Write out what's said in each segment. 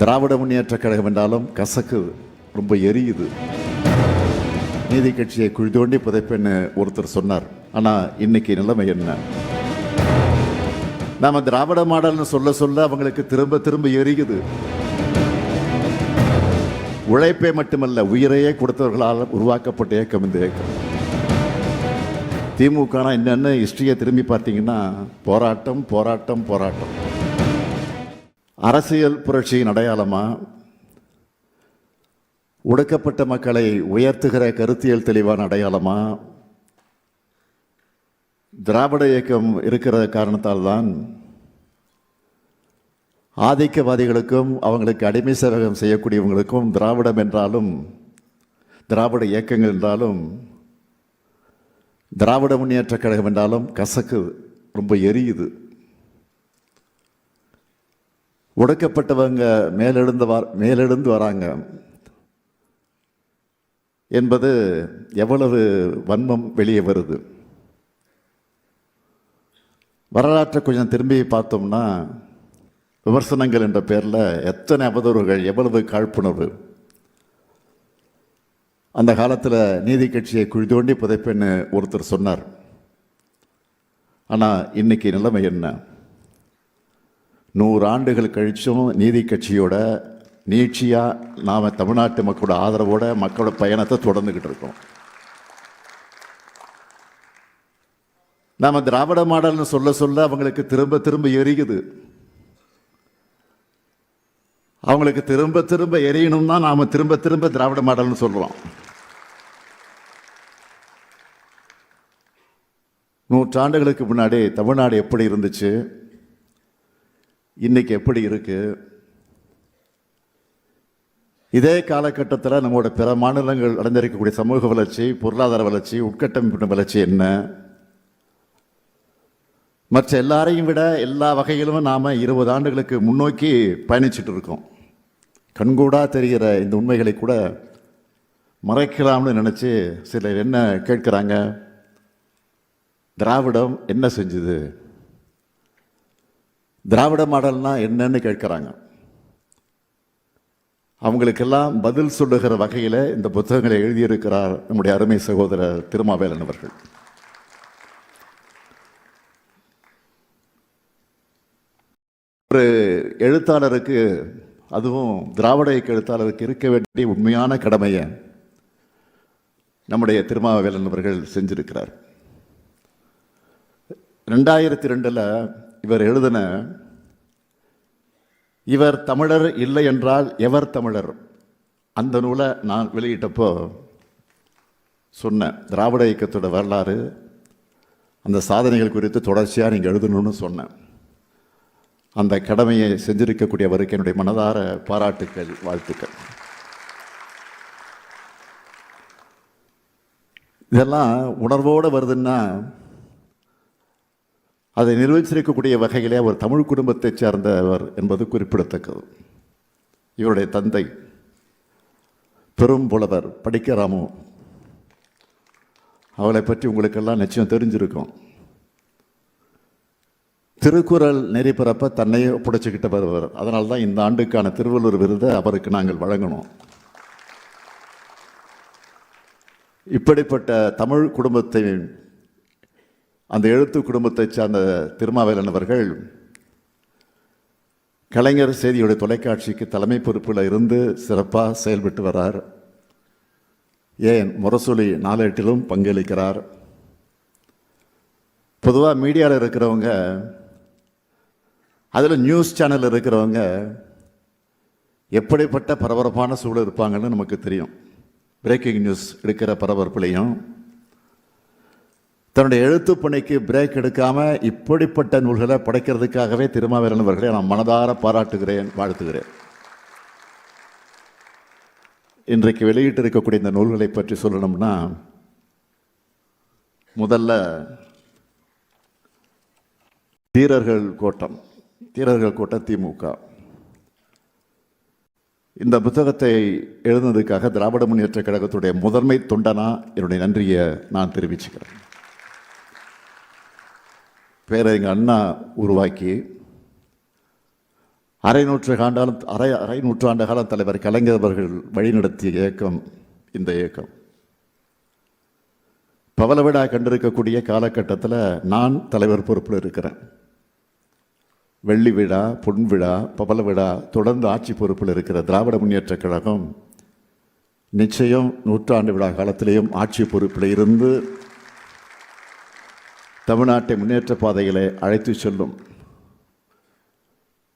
திராவிட முன்னேற்ற கழகம் என்றாலும் கசக்கு ரொம்ப எரியுது. நீதி கட்சியை குழி தோண்டி புதைப்பேன்னு ஒருத்தர் சொன்னார். ஆனால் இன்னைக்கு நிலைமை என்ன? நாம் திராவிட மாடல்னு சொல்ல சொல்ல அவங்களுக்கு திரும்ப திரும்ப எரியுது. உழைப்பை மட்டுமல்ல உயிரையே கொடுத்தவர்களால் உருவாக்கப்பட்ட இயக்கம் இந்த இயக்கம். திமுக என்னென்ன ஹிஸ்டரியை திரும்பி பார்த்தீங்கன்னா போராட்டம் போராட்டம் போராட்டம். அரசியல் புரட்சியின் அடையாளமா? ஒடுக்கப்பட்ட மக்களை உயர்த்துகிற கருத்தியல் தெளிவான அடையாளமா? திராவிட இயக்கம் இருக்கிற காரணத்தால் தான் ஆதிக்கவாதிகளுக்கும் அவங்களுக்கு அடிமை சேவகம் செய்யக்கூடியவங்களுக்கும் திராவிடம் என்றாலும் திராவிட இயக்கங்கள் என்றாலும் திராவிட முன்னேற்ற கழகம் என்றாலும் கசக்குது ரொம்ப எரியுது. ஒடுக்கப்பட்டவங்க மேலெழுந்து வர மேலெழுந்து வராங்க. என்பது எவ்வளவு வன்மம் வெளியே வருது. வரலாற்றை கொஞ்சம் திரும்பி பார்த்தோம்னா விமர்சனங்கள் என்ற பேரில் எத்தனை அவதூறுகள் எவ்வளவு காழ்ப்புணர்வு. அந்த காலத்தில் நீதி கட்சியை குழி தோண்டி புதைப்பேன்னு ஒருத்தர் சொன்னார். ஆனால் இன்றைக்கி நிலைமை என்ன? நூறு ஆண்டுகள் கழிச்சும் நீதி கட்சியோட நீட்சியாக நாம் தமிழ்நாட்டு மக்களோட ஆதரவோட மக்களோட பயணத்தை தொடர்ந்துக்கிட்டு இருக்கோம். நாம் திராவிட மாடல்னு சொல்ல சொல்ல அவங்களுக்கு திரும்ப திரும்ப எரியுது. அவங்களுக்கு திரும்ப திரும்ப எரியணும் தான் நாம் திரும்ப திரும்ப திராவிட மாடல்னு சொல்கிறோம் நூற்றாண்டுகளுக்கு முன்னாடி தமிழ்நாடு எப்படி இருந்துச்சு? இன்னைக்கு எப்படி இருக்கு? இதே காலகட்டத்தில் நம்மளோட பிற மாநிலங்கள் அடைந்திருக்கக்கூடிய சமூக வளர்ச்சி பொருளாதார வளர்ச்சி உட்கட்டமைப்பு வளர்ச்சி என்ன? மற்ற எல்லாரையும் விட எல்லா வகையிலும் நாம் இருபது ஆண்டுகளுக்கு முன்னோக்கி பயணிச்சுட்டு இருக்கோம். கண்கூடா தெரிகிற இந்த உண்மைகளை கூட மறைக்கலாம்னு நினச்சி சிலர் என்ன கேட்குறாங்க? திராவிடம் என்ன செஞ்சுது? திராவிட மாடல்னா என்னன்னு கேட்குறாங்க. அவங்களுக்கெல்லாம் பதில் சொல்லுகிற வகையில் இந்த புத்தகங்களை எழுதியிருக்கிறார் நம்முடைய அருமை சகோதரர் திருமாவேலன் அவர்கள். ஒரு எழுத்தாளருக்கு அதுவும் திராவிட இயக்க எழுத்தாளருக்கு இருக்க வேண்டிய உண்மையான கடமையை நம்முடைய திருமாவேலன் அவர்கள் செஞ்சிருக்கிறார். ரெண்டாயிரத்தி ரெண்டில் இவர் எழுதின இவர் தமிழர் இல்லை என்றால் எவர் தமிழர்? அந்த நூலை நான் வெளியிட்டப்போ சொன்னேன். திராவிட இயக்கத்தோட வரலாறு அந்த சாதனைகள் குறித்து தொடர்ச்சியாக நீங்கள் எழுதணும்னு சொன்னேன். அந்த கடமையை செஞ்சிருக்கக்கூடியவருக்கு என்னுடைய மனதார பாராட்டுக்கள் வாழ்த்துக்கள். இதெல்லாம் உணர்வோடு வருதுன்னா அதை நிர்வகிச்சிருக்கக்கூடிய வகையிலே அவர் தமிழ் குடும்பத்தைச் சேர்ந்தவர் என்பது குறிப்பிடத்தக்கது. இவருடைய தந்தை பெரும் புலவர் படிக்க ராமு. அவளை பற்றி உங்களுக்கெல்லாம் நிச்சயம் தெரிஞ்சிருக்கும். திருக்குறள் நெறி பிறப்ப தன்னையே ஒப்படைச்சுக்கிட்ட வருவர் அதனால தான் இந்த ஆண்டுக்கான திருவள்ளுவர் விருதை அவருக்கு நாங்கள் வழங்கணும். இப்படிப்பட்ட தமிழ் குடும்பத்தை அந்த எழுத்து குடும்பத்தை சார்ந்த திருமாவேலன் அவர்கள் கலைஞர் செய்தியுடைய தொலைக்காட்சிக்கு தலைமை பொறுப்பில் இருந்து சிறப்பாக செயல்பட்டு வரார் ஏன் முரசொலி நாளேட்டிலும் பங்களிக்கிறார். பொதுவாக மீடியாவில் இருக்கிறவங்க அதில் நியூஸ் சேனல் இருக்கிறவங்க எப்படிப்பட்ட பரபரப்பான சூழல் இருப்பாங்கன்னு நமக்கு தெரியும். பிரேக்கிங் நியூஸ் எடுக்கிற பரபரப்புலையும் தன்னுடைய எழுத்து பணிக்கு பிரேக் எடுக்காமல் இப்படிப்பட்ட நூல்களை படைக்கிறதுக்காகவே திருமாவேலன் அவர்களை நான் மனதார பாராட்டுகிறேன் வாழ்த்துகிறேன். இன்றைக்கு வெளியிட்டு இருக்கக்கூடிய இந்த நூல்களை பற்றி சொல்லணும்னா முதல்ல தீரர்கள் கோட்டம் தீரர்கள் கோட்டம் திமுக. இந்த புத்தகத்தை எழுதுனதுக்காக திராவிட முன்னேற்ற கழகத்துடைய முதன்மை தொண்டனா என்னுடைய நன்றியை நான் தெரிவிச்சுக்கிறேன். பேரை எங்கள் அண்ணா உருவாக்கி அரை நூற்று காண்டாலும் அரை அரை நூற்றாண்டு கால தலைவர் கலைஞர் அவர்கள் வழிநடத்திய இயக்கம் இந்த இயக்கம். பவலவிடா கண்டிருக்கக்கூடிய காலகட்டத்தில் நான் தலைவர் பொறுப்பில் இருக்கிறேன். வெள்ளி விழா பொன் விழா பவள விழா தொடர்ந்து ஆட்சி பொறுப்பில் இருக்கிற திராவிட முன்னேற்றக் கழகம் நிச்சயம் நூற்றாண்டு விழா காலத்திலேயும் ஆட்சி பொறுப்பில் இருந்து தமிழ்நாட்டை முன்னேற்ற பாதைகளை அழைத்து செல்லும்.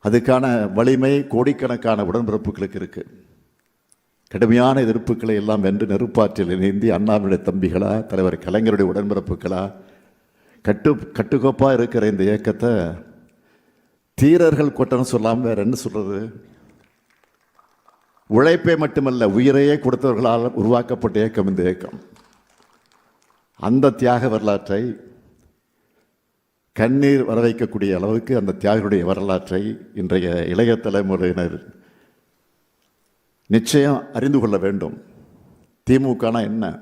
அதுக்கான வலிமை கோடிக்கணக்கான உடன்பிறப்புகளுக்கு இருக்குது கடுமையான எதிர்ப்புகளை எல்லாம் வென்று நெருப்பாற்றில் இணைந்து அண்ணாவினுடைய தம்பிகளா தலைவர் கலைஞருடைய உடன்பிறப்புகளா கட்டு கட்டுக்கோப்பாக இருக்கிற இந்த இயக்கத்தை தீரர்கள் கொட்டணும் சொல்லாமல் வேற என்ன சொல்கிறது உழைப்பை மட்டுமல்ல உயிரையே கொடுத்தவர்களால் உருவாக்கப்பட்ட இயக்கம் இந்த இயக்கம். அந்த தியாக வரலாற்றை கண்ணீர் வர வைக்கக்கூடிய அளவுக்கு அந்த தியாகிகளுடைய வரலாற்றை இன்றைய இளைய தலைமுறையினர் நிச்சயம் அறிந்து கொள்ள வேண்டும். திமுகனா என்ன?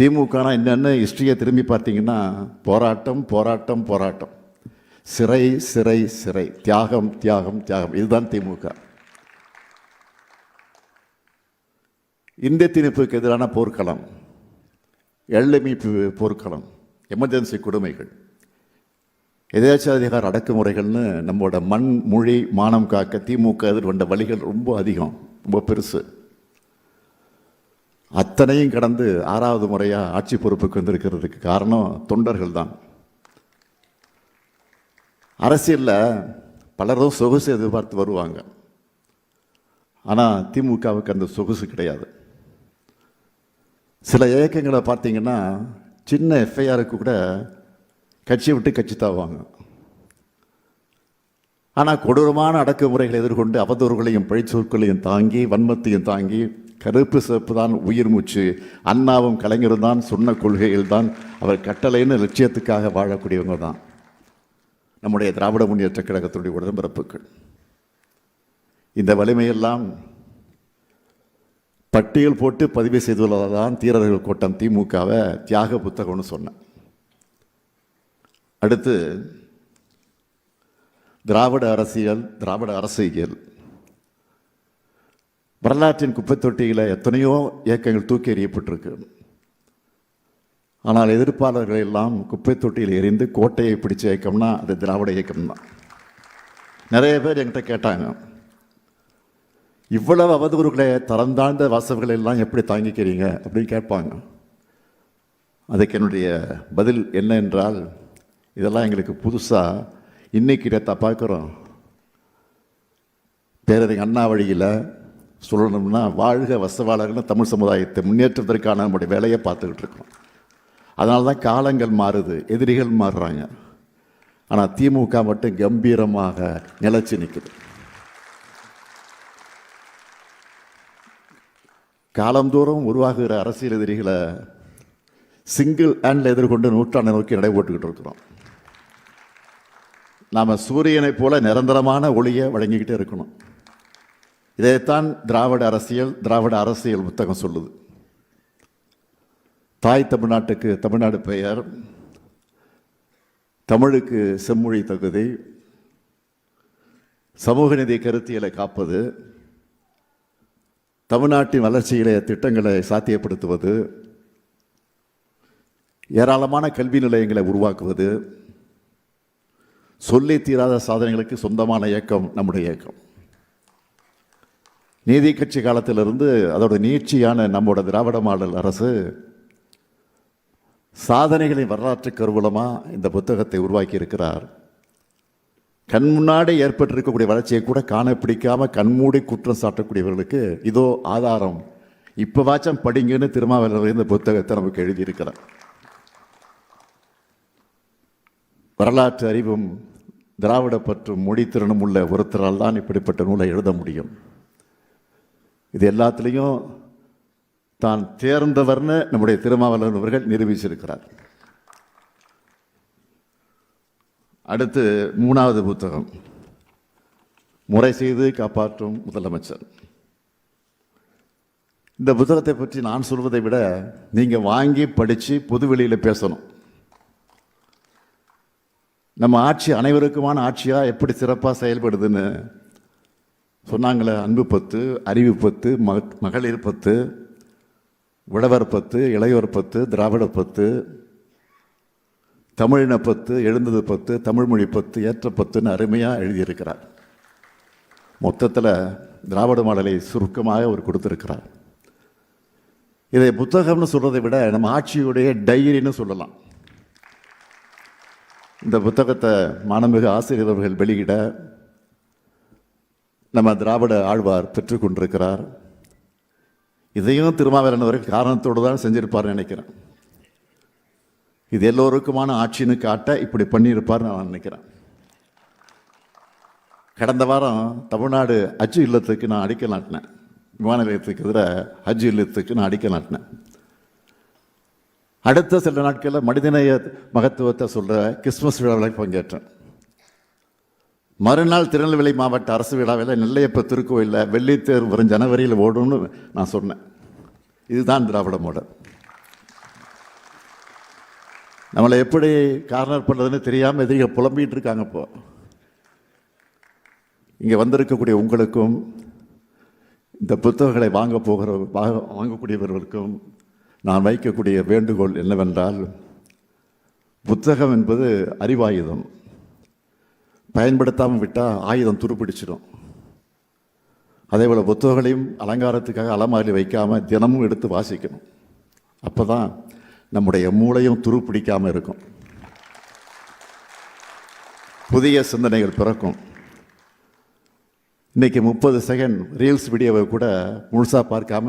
திமுகனா என்னென்ன ஹிஸ்டரியை திரும்பி பார்த்தீங்கன்னா போராட்டம் போராட்டம் போராட்டம். சிறை சிறை சிறை. தியாகம் தியாகம் தியாகம். இதுதான் திமுக. இந்திய திணிப்புக்கு எதிரான போர்க்களம். எள்ளமைப்பு போர்க்களம். எமர்ஜென்சி கொடுமைகள். எதேச்சாதிகார அடக்குமுறைகள்னு நம்மளோட மண் மொழி மானம் காக்க திமுக எதிர்கொண்ட வழிகள் ரொம்ப அதிகம் ரொம்ப பெருசு. அத்தனையும் கடந்து ஆறாவது முறையாக ஆட்சி பொறுப்புக்கு வந்திருக்கிறதுக்கு காரணம் தொண்டர்கள் தான். அரசியலில் பலரும் சொகுசு எதிர்பார்த்து வருவாங்க. ஆனால் திமுகவுக்கு அந்த சொகுசு கிடையாது. சில இயக்கங்களை பார்த்தீங்கன்னா சின்ன எஃப்ஐஆருக்கு கூட கட்சியை விட்டு கட்சி தாவாங்க ஆனால் கொடூரமான அடக்குமுறைகளை எதிர்கொண்டு அவதூறுகளையும் பழிச்சொற்களையும் தாங்கி வன்மத்தையும் தாங்கி கருப்பு சிவப்பு தான் உயிர் மூச்சு அண்ணாவும் கலைஞரும் தான் சொன்ன கொள்கையில் தான் அவர் கட்டளைன்னு லட்சியத்துக்காக வாழக்கூடியவங்க தான். நம்முடைய திராவிட முன்னேற்ற கழகத்துடைய உடன்பிறப்புகள். இந்த வலிமையெல்லாம் பட்டியல் போட்டு பதிவு செய்துள்ளதால் தான் தீரர்கள் கூட்டம் திமுகவை தியாக புத்தகம்னு சொன்னேன். அடுத்து திராவிட அரசியல் திராவிட அரசியல். வரலாற்றின் குப்பைத் தொட்டியில் எத்தனையோ இயக்கங்கள் தூக்கி எறியப்பட்டிருக்கு. ஆனால் எதிர்ப்பாளர்கள் எல்லாம் குப்பைத்தொட்டியில் எரிந்து கோட்டையை பிடிச்ச இயக்கம்னா அது திராவிட இயக்கம் தான் நிறைய பேர் என்கிட்ட கேட்டாங்க இவ்வளவு அவதூறுகளை தரந்தாழ்ந்த தாழ்ந்த எல்லாம் எப்படி தாங்கிக்கிறீங்க? அப்படின்னு கேட்பாங்க. அதுக்கு என்னுடைய பதில் என்ன என்றால் இதெல்லாம் எங்களுக்கு புதுசாக இன்றைக்கி நேற்று பார்க்குறோம். பேரறிஞர் அண்ணா வழியில் சொல்லணும்னா வாழ்க வசவாளர்கள் தமிழ் சமுதாயத்தை முன்னேற்றத்திற்கான நம்முடைய வேலையை பார்த்துக்கிட்டு இருக்கிறோம். அதனால தான் காலங்கள் மாறுது எதிரிகள் மாறுறாங்க. ஆனால் திமுக மட்டும் கம்பீரமாக நிலைச்சு நிற்குது காலந்தோறும் உருவாகுகிற அரசியல் எதிரிகளை சிங்கிள் ஹேண்டில் எதிர்கொண்டு நூற்றாண்டை நோக்கி நடைபோட்டுக்கிட்டு இருக்கிறோம். நாம் சூரியனைப் போல நிரந்தரமான ஒளியை வழங்கிக்கிட்டே இருக்கணும். இதைத்தான் திராவிட அரசியல் திராவிட அரசியல் புத்தகம் சொல்லுது. தாய் தமிழ்நாட்டுக்கு தமிழ்நாடு பெயர் தமிழுக்கு செம்மொழி தகுதி சமூக நிதி கருத்தியலை காப்பது தமிழ்நாட்டின் வளர்ச்சியிலே திட்டங்களை சாத்தியப்படுத்துவது ஏராளமான கல்வி நிலையங்களை உருவாக்குவது சொல்லி தீராத சாதனைகளுக்கு சொந்தமான இயக்கம் நம்முடைய இயக்கம். நீதி கட்சி காலத்திலிருந்து அதோட நீட்சியான நம்மோட திராவிட மாடல் அரசு சாதனைகளின் வரலாற்று கருவூலமாக இந்த புத்தகத்தை உருவாக்கி இருக்கிறார். கண் முன்னாடி ஏற்பட்டிருக்கக்கூடிய வளர்ச்சியை கூட காண பிடிக்காம கண்மூடி குற்றம் சாட்டக்கூடியவர்களுக்கு இதோ ஆதாரம். இப்போவாச்சும் படிங்கன்னு திருமாவளவர் இந்த புத்தகத்தை நமக்கு எழுதியிருக்கிறார். வரலாற்று அறிவும் திராவிட பற்றும் மொழி திறனும் உள்ள ஒருத்தரால் தான் இப்படிப்பட்ட நூலை எழுத முடியும். இது எல்லாத்துலேயும் தான் தேர்ந்தவர்னு நம்முடைய திருமாவளவன் அவர்கள் நிரூபிச்சிருக்கிறார். அடுத்து மூணாவது புத்தகம். முறை செய்து காப்பாற்றும் முதலமைச்சர். இந்த புத்தகத்தை பற்றி நான் சொல்வதை விட நீங்கள் வாங்கி படித்து பொதுவெளியில் பேசணும். நம்ம ஆட்சி அனைவருக்குமான ஆட்சியாக எப்படி சிறப்பாக செயல்படுதுன்னு சொன்னாங்களே அன்பு பத்து அறிவு பத்து ம மகளிர் பத்து உழவர் பத்து இளையோர் பத்து திராவிட பத்து தமிழின பத்து எழுந்தது பத்து தமிழ்மொழி பத்து ஏற்ற பத்துன்னு அருமையாக எழுதியிருக்கிறார். மொத்தத்தில் திராவிட மாடலை சுருக்கமாக அவர் கொடுத்துருக்கிறார். இதை புத்தகம்னு சொல்கிறதை விட நம்ம ஆட்சியுடைய டைரின்னு சொல்லலாம். இந்த புத்தகத்தை மாணமிகு ஆசிரியர் அவர்கள் வெளியிட நம்ம திராவிட ஆழ்வார் பெற்றுக்கொண்டிருக்கிறார் இதையும் திருமாவேலன் அவர்கள் காரணத்தோடு தான் செஞ்சிருப்பார்னு நினைக்கிறேன். இது எல்லோருக்குமான ஆட்சின்னு காட்ட இப்படி பண்ணியிருப்பார்னு நான் நினைக்கிறேன். கடந்த வாரம் தமிழ்நாடு ஹஜ் இல்லத்துக்கு நான் அடிக்கல் நாட்டினேன். விமான நிலையத்துக்கு எதிராக ஹஜ் இல்லத்துக்கு நான் அடிக்கல் நாட்டினேன். அடுத்த சில நாட்களில் மனிதநேய மகத்துவத்தை சொல்கிற கிறிஸ்மஸ் விழாவில் பங்கேற்றேன். மறுநாள் திருநெல்வேலி மாவட்ட அரசு விழாவில் நெல்லையப்ப திருக்கோயிலில் வெள்ளித்தேர் வரும் ஜனவரியில் ஓடும்னு நான் சொன்னேன். இதுதான் திராவிட மாடல். நம்மளை எப்படி கார்னர் பண்ணுறதுன்னு தெரியாமல் எதிரிக புலம்பிகிட்டு இருக்காங்க இப்போ. இங்கே வந்திருக்கக்கூடிய உங்களுக்கும் இந்த புத்தகங்களை வாங்க போகிற வாங்க வாங்கக்கூடியவர்களுக்கும் நான் வைக்கக்கூடிய வேண்டுகோள் என்னவென்றால் புத்தகம் என்பது அறிவாயுதம். பயன்படுத்தாமல் விட்டால் ஆயுதம் துருப்பிடிச்சிடும். அதே போல் புத்தகங்களையும் அலங்காரத்துக்காக அலமாரி வைக்காமல் தினமும் எடுத்து வாசிக்கணும். அப்போ தான் நம்முடைய மூளையும் துருப்பிடிக்காமல் இருக்கும். புதிய சிந்தனைகள் பிறக்கும். இன்றைக்கி முப்பது செகண்ட் ரீல்ஸ் வீடியோவை கூட முழுசாக பார்க்காம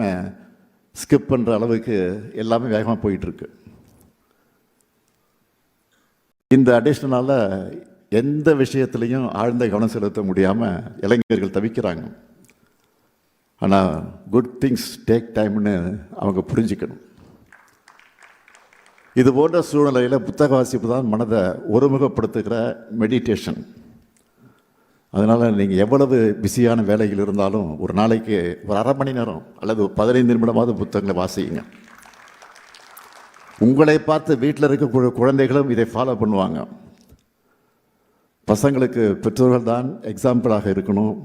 ஸ்கிப் பண்ணுற அளவுக்கு எல்லாமே வேகமாக போயிட்டுருக்கு. இந்த அடிஷ்னலால் எந்த விஷயத்துலையும் ஆழ்ந்த கவனம் செலுத்த முடியாமல் இளைஞர்கள் தவிக்கிறாங்க. ஆனால் குட் திங்ஸ் டேக் டைம்னு அவங்க புரிஞ்சுக்கணும். இது போன்ற சூழ்நிலையில் புத்தக வாசிப்பு தான் மனதை ஒருமுகப்படுத்துகிற மெடிடேஷன் அதனால் நீங்கள் எவ்வளவு பிஸியான வேலைகள் இருந்தாலும் ஒரு நாளைக்கு ஒரு அரை மணி நேரம் அல்லது பதினைந்து நிமிடமாவது புத்தகங்களை வாசிங்க. உங்களை பார்த்து வீட்டில் இருக்கக்கூடிய குழந்தைகளும் இதை ஃபாலோ பண்ணுவாங்க. பசங்களுக்கு பெற்றோர்கள் தான் எக்ஸாம்பிளாக இருக்கணும்.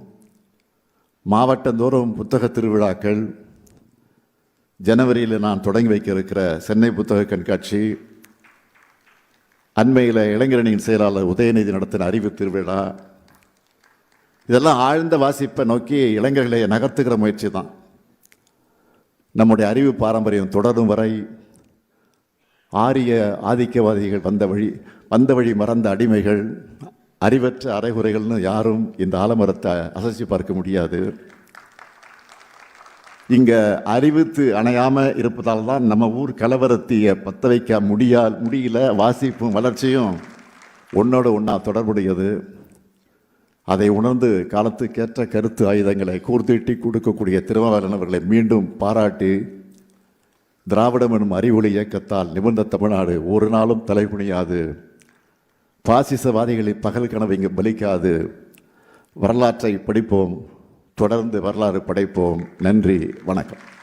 மாவட்டந்தோறும் புத்தக திருவிழாக்கள். ஜனவரியில் நான் தொடங்கி வைக்க இருக்கிற சென்னை புத்தக கண்காட்சி. அண்மையில் இளைஞரணியின் செயலாளர் உதயநிதி நடத்தின அறிவு திருவிழா. இதெல்லாம் ஆழ்ந்த வாசிப்பை நோக்கி இளைஞர்களை நகர்த்துகிற முயற்சி தான் நம்முடைய அறிவு பாரம்பரியம் தொடரும் வரை ஆரிய ஆதிக்கவாதிகள் வந்த வழி வந்த வழி மறந்த அடிமைகள் அறிவற்ற அறைகுறைகள்னு யாரும் இந்த ஆலமரத்தை அசைச்சு பார்க்க முடியாது. இங்கே அறிவித்து அணையாமல் இருப்பதால் தான் நம்ம ஊர் கலவரத்தியை பற்ற வைக்க முடியா முடியல வாசிப்பும் வளர்ச்சியும் ஒன்றோட ஒன்றா தொடர்புடையது. அதை உணர்ந்து காலத்துக்கேற்ற கருத்து ஆயுதங்களை கூர்த்திட்டி கொடுக்கக்கூடிய திருமாவளவன் அவர்களை மீண்டும் பாராட்டி திராவிடம் எனும் அறிவொளி இயக்கத்தால் நிமிர்ந்த தமிழ்நாடு ஒரு நாளும் தலைகுனியாது பாசிசவாதிகளை பகல் கனவு இங்கு பலிக்காது. வரலாற்றை படிப்போம். தொடர்ந்து வரலாறு படைப்போம். நன்றி. வணக்கம்.